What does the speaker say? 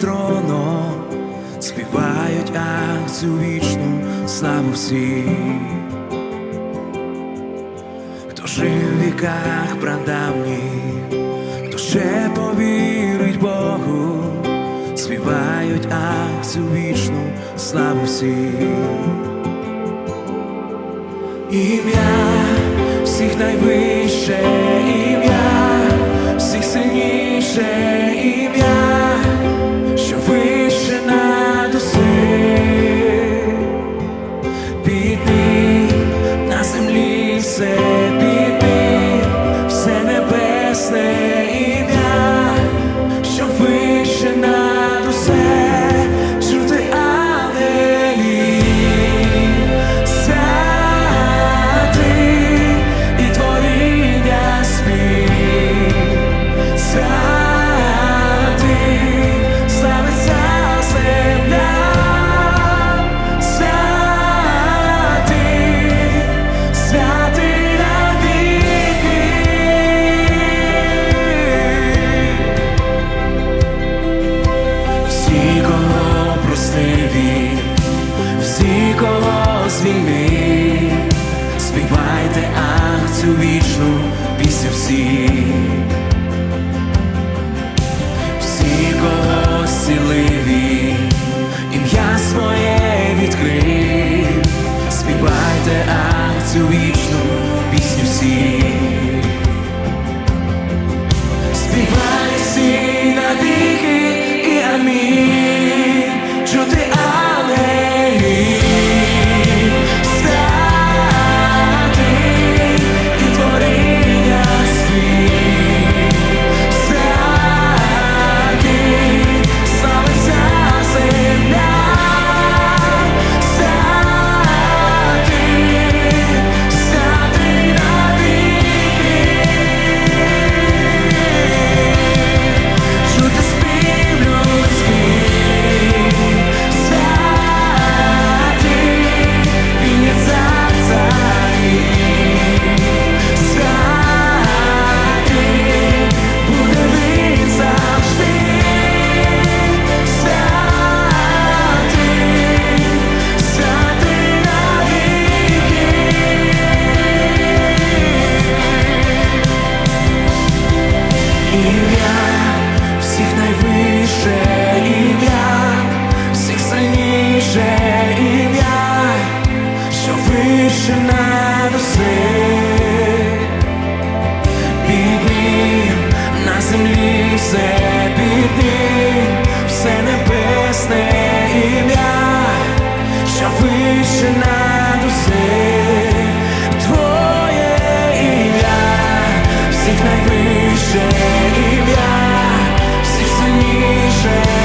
троно співають ах цю вічну славу всі, хто жив в віках прадавніх, хто ще повірить Богу, співають ах цю вічну славу всі. Ім'я всіх найвище, ім'я, всіх сильніше ім'я. тебя Вже ім'я все сильніше